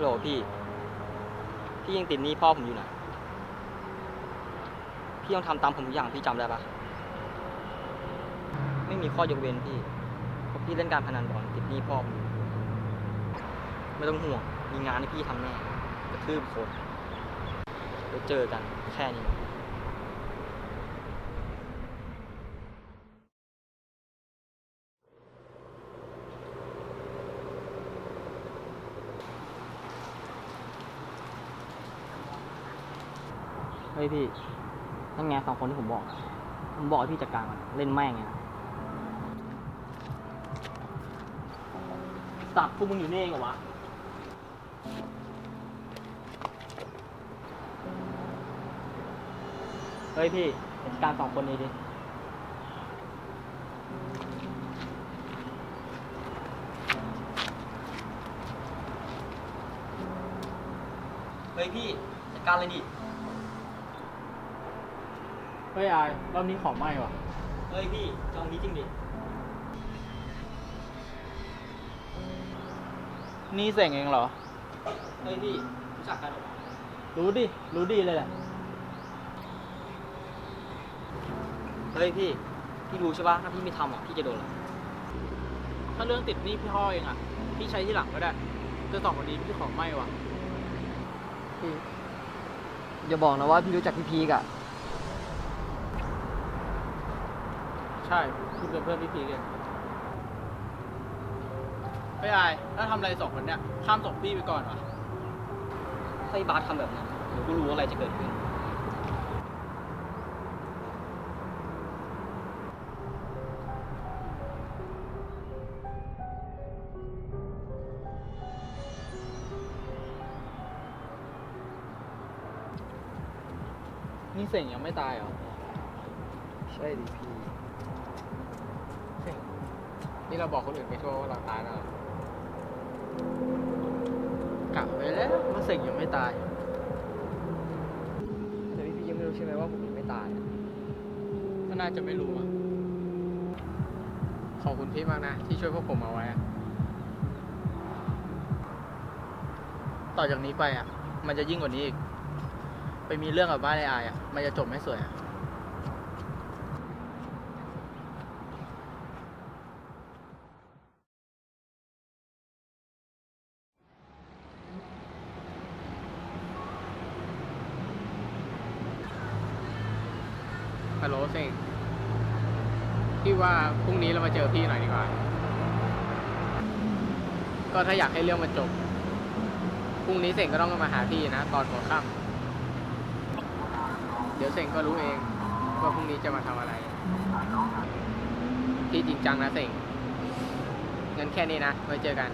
โลดพี่ พี่ยังติดหนี้พ่อผมอยู่นะพี่ต้องทำตามผมทุกอย่างพี่จำได้ปะไม่มีข้อยกเว้นพี่เพราะพี่เล่นการพนันบอลติดหนี้พ่อผมไม่ต้องห่วงมีงานให้พี่ทำแน่กระทืบคนเดี๋ยวเจอกันแค่นี้ เฮ้ยพี่นั่นไงสองคนที่ผมบอก ผมบอกให้พี่จัดการมันเล่นแม่งไงนะสับพวกมึงอยู่นี่เองเหรอวะเฮ้ยพี่จัดการสองคนนี้ดิเฮ้ยพี่จัดการเลยดิ ฮ้ยอายรอบนี้ของไหม้ว่ะ เฮ้ยพี่จองนี้จริงดิ นี่เสียงเองเหรอ เฮ้ยพี่รู้จักกันเหรอรู้ดิ รู้ดีเลยแหละ เฮ้ยพี่ พี่รู้ใช่ปะถ้าพี่ไม่ทำอะพี่จะโดนอะไรถ้าเรื่องติดหนี้พี่พ่อเองอะ พี่ใช้ที่หลังก็ได้แต่สองคนนี้พี่ของไหม้ว่ะ พี่อย่าบอกนะว่าพี่รู้จักพี่พีกอะ ใช่พี่เป็นเพื่อนพี่พีกันเฮ้ยอายถ้าทำอะไรสองคนเนี้ยข้ามส่งพี่ไปก่อนว่ะถ้าไอ้บาสทำแบบนั้นเดี๋ยวกูรู้ว่าอะไรจะเกิดขึ้น นี่เสียงยังไม่ตายเหรอ ใช่ดิพี่ นี่เราบอกคนอื่นไปทั่วว่าเราตายแล้วเหรอกลับไปแล้วว่าเสียงยังไม่ตายแต่พี่พียังไม่รู้ใช่ไหมว่าผมยังไม่ตายอะก็น่าจะไม่รู้อะขอบคุณพี่มากนะ ที่ช่วยพวกผมเอาไว้อะต่อจากนี้ไปอะ มันจะยิ่งกว่านี้อีก ไปมีเรื่องกับบ้านไอ้อายอะ มันจะจบไม่สวยอะ ฮัลโหลเซ็งพี่ว่าพรุ่งนี้เรา มาเจอพี่หน่อยดีกว่า ก็ถ้าอยากให้เรื่องมันจบ พรุ่งนี้เสงก็ต้องมาหาพี่นะ ตอนหัวค่ำเดี๋ยวเสงก็รู้เองว่าพรุ่งนี้จะมาทำอะไร พี่จริงจังนะเซ็งงั้นแค่นี้นะ ไว้เจอกัน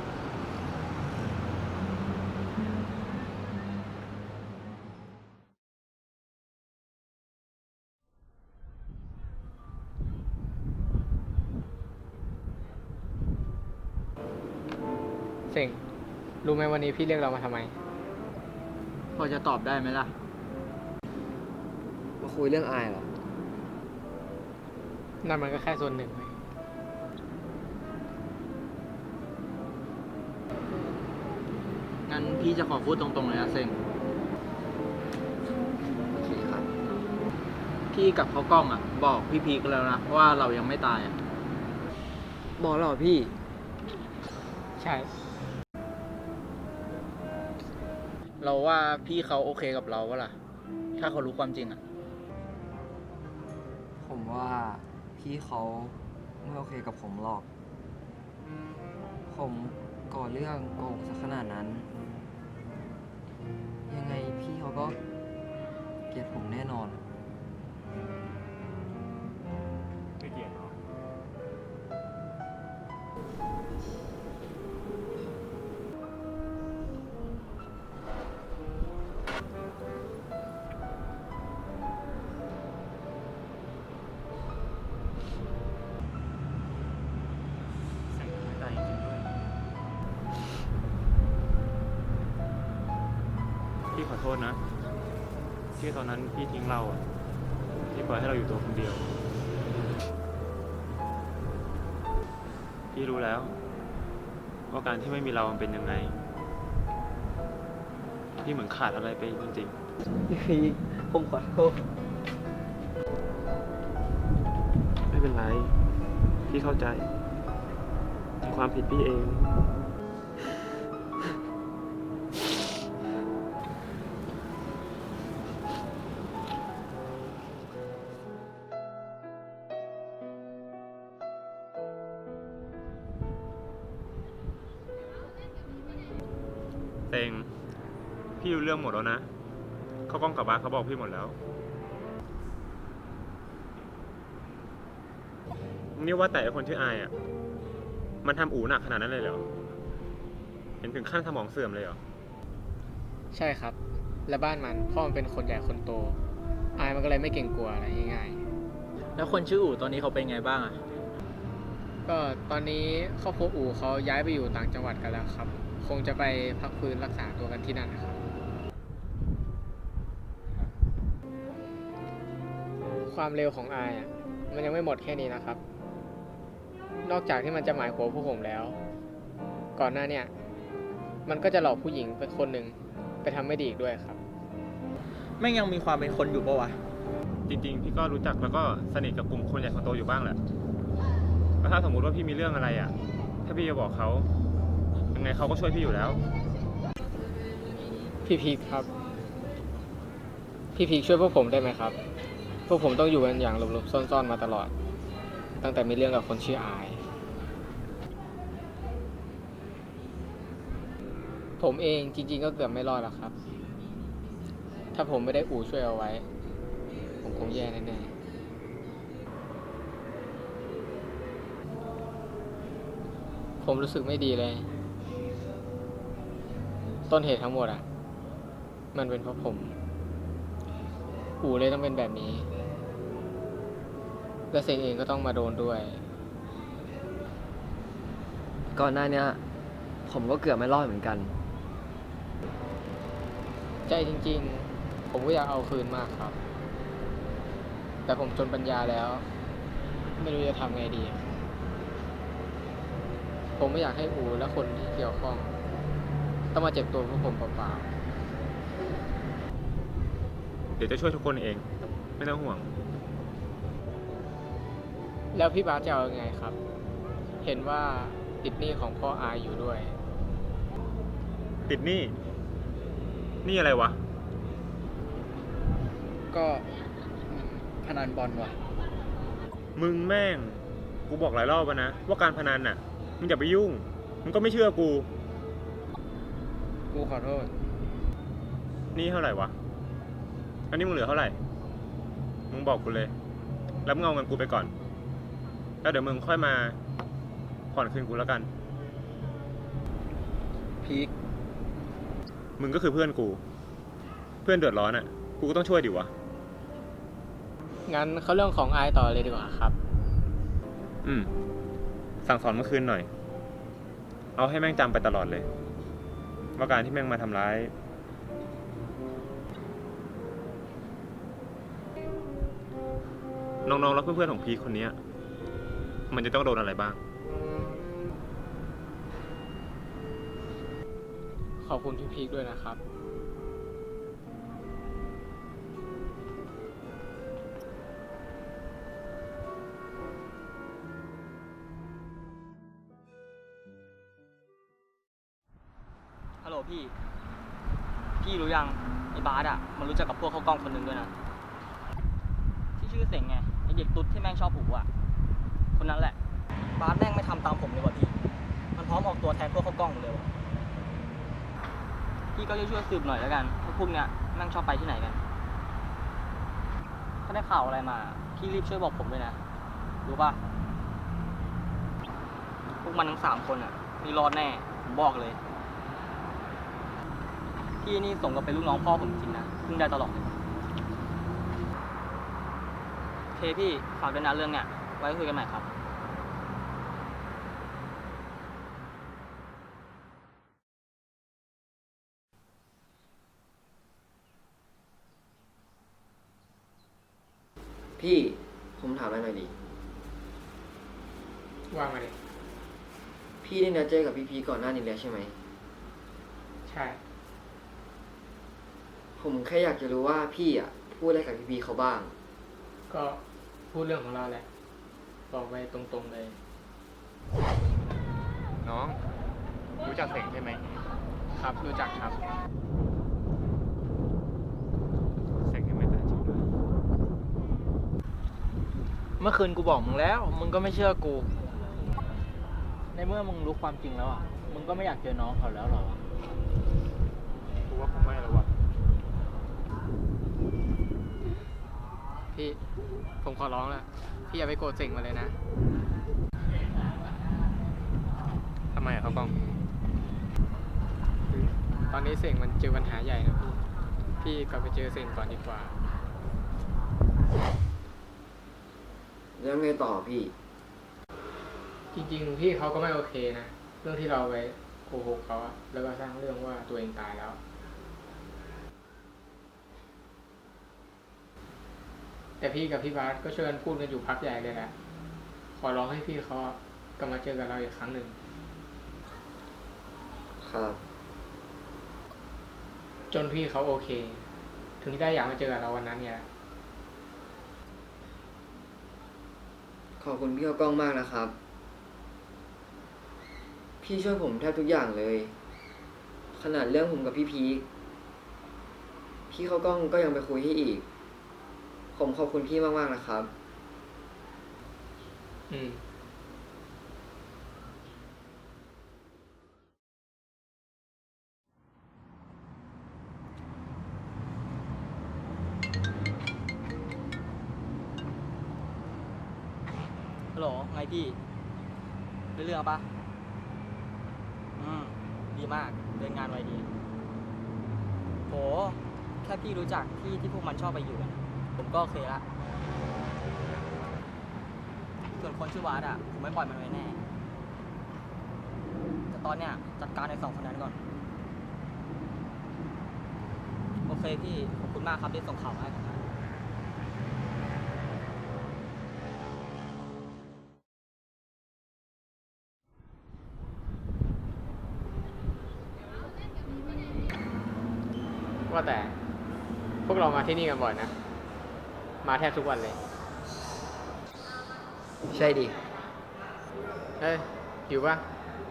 รู้ไหมวันนี้พี่เรียกเรามาทำไม พอจะตอบได้ไหมล่ะ มาคุยเรื่องอายเหรอ นั่นมันก็แค่ส่วนหนึ่งเว้ยงั้นพี่จะขอพูดตรงๆเลยนะเซ็งโอเคครับ พี่กับเขากล้องอะ บอกพี่พีกแล้วนะว่าเรายังไม่ตายอะ บอกแล้วเหรอพี่ ใช่ เราว่าพี่เขาโอเคกับเราวะล่ะ ถ้าเขารู้ความจริงอะผมว่าพี่เขาไม่โอเคกับผมหรอก ผมก่อเรื่องโกงซะขนาดนั้น ยังไงพี่เขาก็เกลียดผมแน่นอน ที่ตอนนั้นพี่ทิ้งเราอะที่ปล่อยให้เราอยู่ตัวคนเดียว พี่รู้แล้ว ว่าการที่ไม่มีเรามันเป็นยังไง พี่เหมือนขาดอะไรไปจริงพี่พีคผมขอโทษๆ ไม่เป็นไร พี่เข้าใจเป็นความผิดพี่เอง เต็ง พี่รู้เรื่องหมดแล้วนะ เขากล้องกลับบ้านเขาบอกพี่หมดแล้ว นี่ว่าแต่ไอ้คนชื่ออายอะ มันทำอูหนักขนาดนั้นเลยเหรอ เห็นถึงขั้นสมองเสื่อมเลยเหรอ ใช่ครับ และบ้านมันพ่อมันเป็นคนใหญ่คนโต อายมันก็เลยไม่เก่งกลัวอะไรง่ายๆแล้วคนชื่ออู่ตอนนี้เขาเป็นไงบ้างอะก็ตอนนี้ครอบครัวอู่เขาย้ายไปอยู่ต่างจังหวัดกันแล้วครับ คงจะไปพักฟื้นรักษาตัวกันที่นั่นนะครับ ความเร็วของอายอะมันยังไม่หมดแค่นี้นะครับ นอกจากที่มันจะหมายหัวพวกผมแล้ว ก่อนหน้าเนี่ย มันก็จะหลอกผู้หญิงเป็นคนหนึ่งไปทำไม่ดีอีกด้วยครับแม่งยังมีความเป็นคนอยู่ปะวะ จริงๆ พี่ก็รู้จักแล้วก็สนิทกับกลุ่มคนใหญ่คนโตอยู่บ้างแหละแล้วถ้าสมมุติว่าพี่มีเรื่องอะไรอะ ถ้าพี่จะบอกเขายัง ไงเขาก็ช่วยพี่อยู่แล้ว พี่พีคครับ พี่พีคช่วยพวกผมได้ไหมครับ พวกผมต้องอยู่กันอย่างหลบๆซ่อนๆมาตลอด ตั้งแต่มีเรื่องกับคนชื่ออาย ผมเองจริงๆก็เกือบไม่รอดแล้วครับ ถ้าผมไม่ได้อู่ช่วยเอาไว้ ผมคงแย่แน่ๆ ผมรู้สึกไม่ดีเลย ต้นเหตุทั้งหมดอะมันเป็นเพราะผม อู่เลยต้องเป็นแบบนี้ และเซงเองก็ต้องมาโดนด้วย ก่อนหน้าเนี้ยผมก็เกือบไม่รอดเหมือนกัน ใจจริง ๆ ผมก็อยากเอาคืนมากครับ แต่ผมจนปัญญาแล้ว ไม่รู้จะทำไงดี ผมไม่อยากให้อูและคนที่เกี่ยวข้อง ต้องมาเจ็บตัวพวกผมเปล่าเดี๋ยวจะช่วยทุกคนเอง ไม่ต้องห่วง ๆแล้วพี่บาสจะเอายังไงครับ เห็นว่าติดหนี้ของพ่ออายอยู่ด้วย ติดหนี้หนี่อะไรวะ ก็พนันบอลว่ะ มึงแม่ง กูบอกหลายรอบแล้วนะ ว่าการพนันน่ะ มึงอย่าไปยุ่ง มึงก็ไม่เชื่อกู กูขอโทษหนี่เท่าไหร่วะ อันนี้มึงเหลือเท่าไหร่ มึงบอกกูเลย แล้วมึงเอาเงินกูไปก่อน แล้วเดี๋ยวมึงค่อยมาผ่อนคืนกูแล้วกัน พีคมึงก็คือเพื่อนกู เพื่อนเดือดร้อนอะ กูก็ต้องช่วยดิวะ งั้นเขาเรื่องของอายต่อเลยดีกว่าครับ อืม สั่งสอนเมื่อคืนหน่อย เอาให้แม่งจำไปตลอดเลย ว่าการที่แม่งมาทำร้าย น้องๆ และเพื่อนๆ ของพีคคนเนี้ย มันจะต้องโดนอะไรบ้าง ขอบคุณพี่พีคด้วยนะครับากล้องคนหนึ่งด้วยนะ ที่ชื่อเสงไงไอเด็กตุ๊ดที่แม่งชอบหูอะ คนนั้นแหละ บาสแม่งไม่ทำตามผมเลยว่ะพี่ มันพร้อมออกตัวแทนพวกเขากล้องหมดเลยว่ะพี่ก็ช่วยสืบหน่อยแล้วกันว่าพวกเนี้ยแม่งชอบไปที่ไหนกัน ถ้าได้ข่าวอะไรมา พี่รีบช่วยบอกผมด้วยนะ รู้ป่ะ พวกมันทั้งสามคนอะ มีรอดแน่ ผมบอกเลย พี่นี่สมกับเป็นลูกน้องพ่อผมจริงนะ พึ่งได้ตลอดเลยโอเค พี่ฝากด้วยนะเรื่องเนี้ยไว้คุยกันใหม่ครับพี่ผมถามอะไรหน่อยดิว่างมาเลยพี่ได้นัดเจอกับพี่พีคก่อนหน้านี้แล้วใช่ไหม ใช่ ผมแค่อยากจะรู้ว่าพี่อะพูดอะไรกับพี่พีเขาบ้าง ก็ พูดเรื่องของเราแหละบอกไปตรงๆเลย น้อง รู้จักเสงใช่ไหม ครับ รู้จักครับ เสงยังไม่ตายจริงด้วยเมื่อคืนกูบอกมึงแล้ว มึงก็ไม่เชื่อกู ในเมื่อมึงรู้ความจริงแล้วอะ มึงก็ไม่อยากเจอน้องเขาแล้วเหรอวะกูว่าผมไม่แล้ววะ พี่ผมขอร้องแล้วพี่อย่าไปโกรธเสิ่งมาเลยนะทำไมอะเขากล้อง ตอนนี้เสิ่งมันเจอปัญหาใหญ่นะพี่ พี่กลับไปเจอเสิ่งก่อนดีกว่า แล้วไงต่อพี่ จริงๆพี่เขาก็ไม่โอเคนะ เรื่องที่เราไปโกหกเขาอะแล้วก็สร้างเรื่องว่าตัวเองตายแล้ว แต่พี่กับพี่บาสก็ช่วยกันพูดกันอยู่พักใหญ่เลยแหละขอร้องให้พี่เขาอะกลับมาเจอกับเราอีกครั้งหนึ่ง ครับ จนพี่เขาโอเค ถึงได้อยากมาเจอกับเราวันนั้นเนี่ยขอบคุณพี่เขากล้องมากนะครับ พี่ช่วยผมแทบทุกอย่างเลย ขนาดเรื่องผมกับพี่พีคพี่เขากล้องก็ยังไปคุยให้อีก ผมขอบคุณพี่มากๆนะครับ อืมฮัลโหลไงพี่ได้เรื่องปะอืม ดีมาก เดินงานไวดี โห แค่พี่รู้จักที่ที่พวกมันชอบไปอยู่กัน ผมก็โอเคละ ส่วนคนชื่อวาดอะ ผมไม่ปล่อยมันไว้แน่ แต่ตอนเนี้ยจัดการในสองคนนั้นก่อน โอเคพี่ ขอบคุณมากครับที่ส่งข่าวมาให้ผมนะว่าแต่พวกเรามาที่นี่กันบ่อยนะ มาแทบทุกวันเลย ใช่ดิ เฮ้ยหิวปะ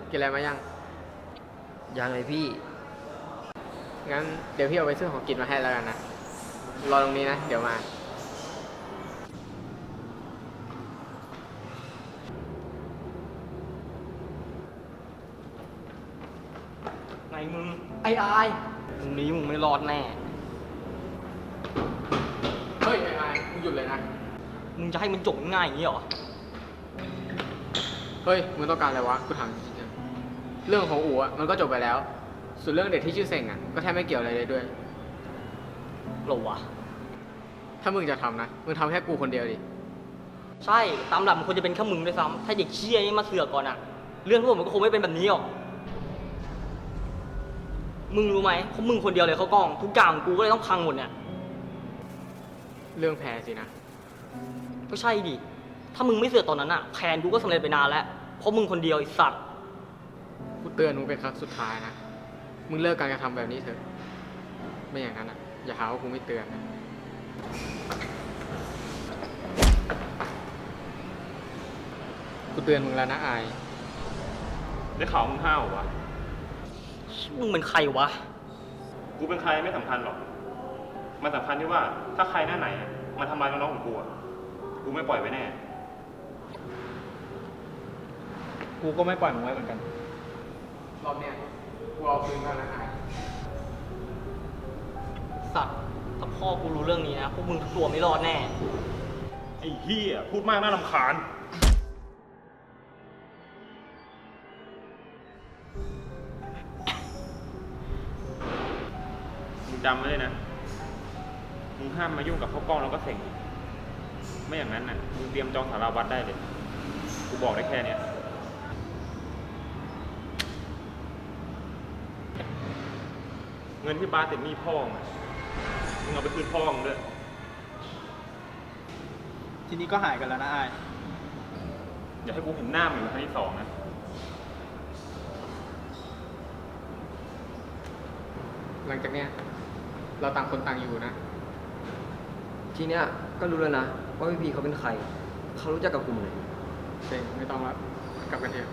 กินอะไรมายัง ยังเลยพี่ งั้นเดี๋ยวพี่เอาไปซื้อของกินมาให้แล้วกันนะ รอตรงนี้นะ เดี๋ยวมา ไงมึง ไอ้อายตรงนี้มึงไม่รอดแน่ เฮ้ยไอ้ไอ้มึงหยุด เลยนะ มึงจะให้มันจบง่ายอย่างนี้เหรอ เฮ้ย มึงต้องการอะไรวะ กูถามจริงๆเรื่องของอู๋อะมันก็จบไปแล้ว ส่วนเรื่องเด็กที่ชื่อเซ็งอะก็แทบไม่เกี่ยวอะไรเลยด้วย หรอวะ ถ้ามึงจะทำนะ มึงทำแค่กูคนเดียวดิ ใช่ ตามหลักมันควรจะเป็นแค่มึงด้วยซ้ำถ้าเด็กเชี่ยนี่มาเสือกก่อนอะเรื่องทั้งหมดมันก็คงไม่เป็นแบบนี้หรอก มึงรู้ไหมเพราะมึงคนเดียวเลยเขากล้อง ทุกอย่างกูก็เลยต้องพังหมดเนี่ย เรื่องแพ้สินะ ก็ใช่ดิ ถ้ามึงไม่เสือกตอนนั้นอะแผนกูก็สำเร็จไปนานแล้ว เพราะมึงคนเดียวไอ้สัตว์ กูเตือนมึงเป็นครั้งสุดท้ายนะ มึงเลิกการกระทำแบบนี้เถอะ ไม่อย่างนั้นอะอย่าหาว่ากูไม่เตือนนะ กูเตือนมึงแล้วนะอาย ได้ข่าวมึงห้าวเหรอวะ มึงเป็นใครวะ กูเป็นใครไม่สำคัญหรอก มันสำคัญที่ว่าถ้าใครหน้าไหนอะมาทำร้ายน้องๆของกูอะกูไม่ปล่อยไว้แน่ กูก็ไม่ปล่อยมึงไว้เหมือนกัน รอบเนี้ยกูเอาคืนแล้วนะอายสัตว์ถ้าพ่อกูรู้เรื่องนี้นะพวกมึงทุกตัวไม่รอดแน่ ไอ้เฮียพูดมากน่ารำคาญ มึงจำไว้เลยนะ มึงห้ามมายุ่งกับข้าวกล้องแล้วก็เสงไม่อย่างนั้นน่ะมึงเตรียมจองสาราวัดได้เลยกูบอกได้แค่เนี้ยเงินที่บ้านติดหนี้พ่อมึงอะมึงเอาไปคืนพ่อมึงด้วยทีนี้ก็หายกันแล้วนะอาย อย่าให้กูเห็นหน้ามึงอีกครั้งที่สองนะ หลังจากเนี้ยรเราต่างคนต่างอยู่นะ ทีเนี้ยก็รู้แล้วนะว่าพี่พีเขาเป็นใคร เขารู้จักกับกลุ่มไหนเซ็งไม่ต้องแล้วกลับกันเถอะ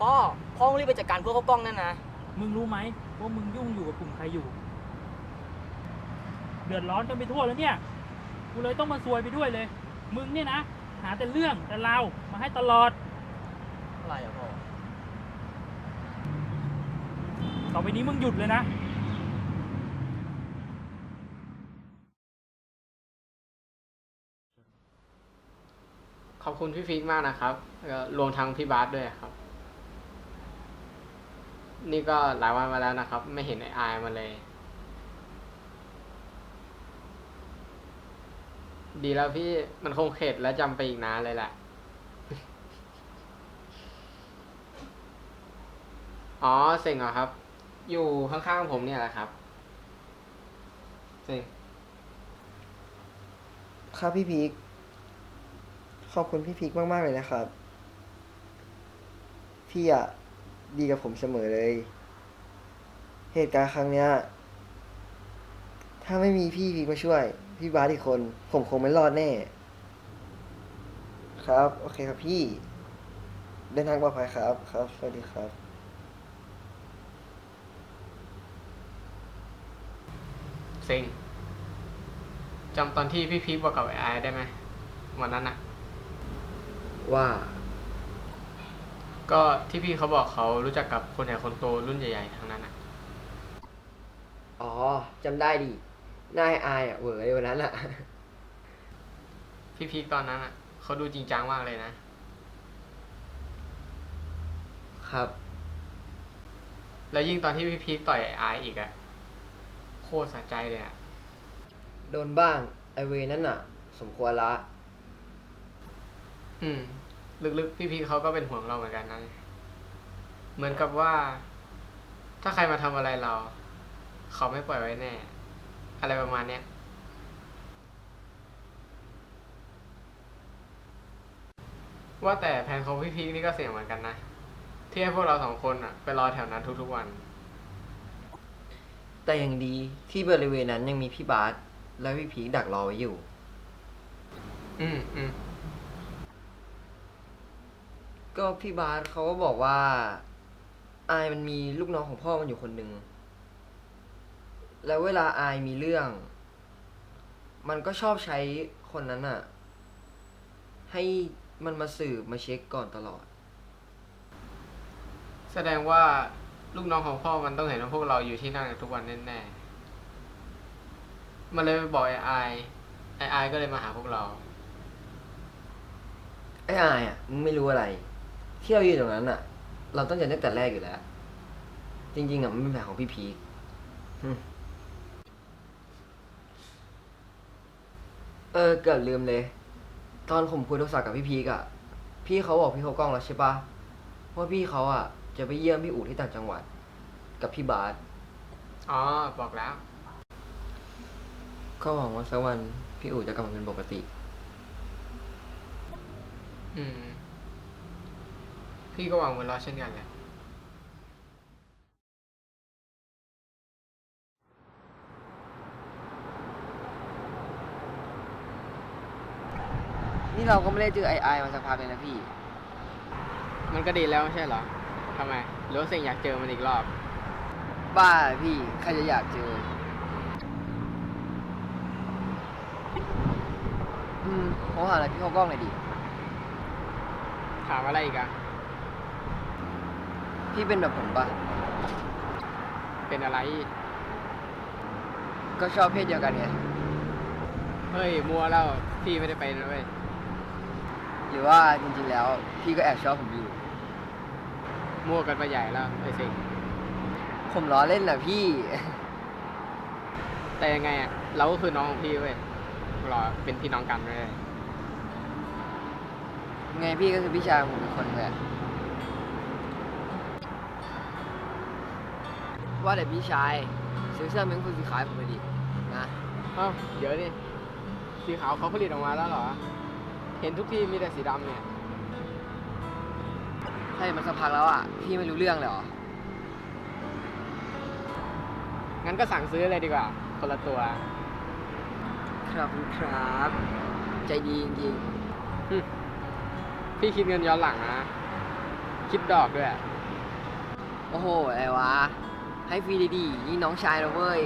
พ่อ พ่อต้องรีบไปจัดการพวกเขากล้องนั่นนะ มึงรู้ไหมว่ามึงยุ่งอยู่กับกลุ่มใครอยู่ เดือดร้อนกันไปทั่วแล้วเนี่ย กูเลยต้องมาซวยไปด้วยเลย มึงเนี่ยนะ หาแต่เรื่องแต่ราวมาให้ตลอด อะไรอะพ่อ ต่อไปนี้มึงหยุดเลยนะ ขอบคุณพี่ฟิกมากนะครับแล้วก็รวมทั้งพี่บาสด้วยครับ นี่ก็หลายวันมาแล้วนะครับ ไม่เห็นไออายมาเลย ดีแล้วพี่มันคงเข็ดและจำไปอีกนานเลยแหละ อ๋อเซ็งเหรอครับ อยู่ข้างๆผมเนี่ยแหละครับเซ็งครับพี่พีคขอบคุณพี่พีคมาก ๆ เลยนะครับ พี่อะดีกับผมเสมอเลย เหตุการณ์ครั้งเนี้ย ถ้าไม่มีพี่พีคมาช่วย พี่บาสอีกคน ผมคงไม่รอดแน่ ครับ โอเคครับพี่ เดินทางปลอดภัยครับ ครับ สวัสดีครับ เซ็งจำตอนที่พี่พีคบอกกับไอไอได้ไหมวันนั้นอะว่าก็ที่พี่เขาบอกเขารู้จักกับคนใหญ่คนโตรุ่นใหญ่ๆทั้งนั้นอะ อ๋อจำได้ดิห น้าอายอะเหวอเลยวันนั้นอะ พี่พีคตอนนั้นอะเขาดูจริงจังมากเลยนะ ครับ แล้วยิ่งตอนที่พี่พีคต่อยไอไออีกอะโคตรสะใจเลยอะโดนบ้างไอเวนั่นน่ะ สมควรละ อืม ลึกๆ พี่พีคเขาก็เป็นห่วงเราเหมือนกันนะ เหมือนกับว่า ถ้าใครมาทำอะไรเรา เขาไม่ปล่อยไว้แน่ อะไรประมาณเนี้ยว่าแต่แผนของพี่พีคนี่ก็เสี่ยงเหมือนกันนะ ที่ให้พวกเราสองคนอะไปรอแถวนั้นทุกๆวัน แต่ยังดีที่บริเวณนั้นยังมีพี่บาสและพี่พีคดักรอไว้อยู่ อืมอืมก็พี่บาสเขาก็บอกว่า อายมันมีลูกน้องของพ่อมันอยู่คนหนึ่ง แล้วเวลาอายมีเรื่อง มันก็ชอบใช้คนนั้นอะให้มันมาสืบมาเช็คก่อนตลอด แสดงว่าลูกน้องของพ่อมันต้องเห็นว่าพวกเราอยู่ที่นั่นกันทุกวันแน่ๆ มันเลยไปบอกไอ้ไอไอ้ไอก็เลยมาหาพวกเรา ไอ้อายอะมึงไม่รู้อะไร ที่เรายืนตรงนั้นอะเราต้องจะตั้งแต่แรกอยู่แล้ว จริงๆอะมันเป็นแผนของพี่พีคหึ เออเกิดลืมเลย ตอนผมคุยโทรศัพท์กับพี่พีกอะพี่เขาบอกพี่เขากล้องแล้วใช่ปะว่าพี่เขาอะจะไปเยี่ยมพี่อู๋ที่ต่างจังหวัด กับพี่บาสอ๋อ บอกแล้ว ก็หวังว่าสักวันพี่อู๋จะกลับมาเป็นปกติ อืม พี่ก็หวังไว้รอเช่นกันแหละ เราก็ไม่ได้เจอไอไอมาสักพักเลยนะพี่ มันก็ดีแล้วไม่ใช่เหรอทำไมหรือว่าเสิ่งอยากเจอมันอีกรอบ บ้าพี่ใครจะอยากเจอ อืมผมหาอะไรพี่เขากล้องหน่อยดิ ถามอะไรอีกอะพี่เป็นแบบผมปะเป็นอะไร ก็ชอบเพศเดียวกันไงเฮ้ยมัวแล้วพี่ไม่ได้ไปนะเว้ย หรือว่าจริงๆแล้ว พี่ก็แอบชอบผมอยู่ มั่วกันไปใหญ่แล้วไอ้สิงผมล้อเล่นแหละพี่ แต่ยังไงอะเราก็คือน้องของพี่เว้ยเราเป็นพี่น้องกันเว้ยไงพี่ก็คือพี่ชายของผมเป็นคนเลยว่าแต่พี่ชายซื้อเสื้อเม้งฟูสีขายผมเลยดิอะเอ้าเดี๋ยวดิสีขาวเขาผลิตออกมาแล้วเหรอ เห็นทุกที่มีแต่สีดำเนี่ย ใช่มันสักพักแล้วอะ พี่ไม่รู้เรื่องเลยเหรอ งั้นก็สั่งซื้อเลยดีกว่า คนละตัว ครับคุณครับ ใจดีจริงพี่คิดเงินย้อนหลังนะ คิดดอกด้วย ๆ โอ้โห อะไรวะ ให้ฟรีดีๆนี่น้องชายนะเว้ย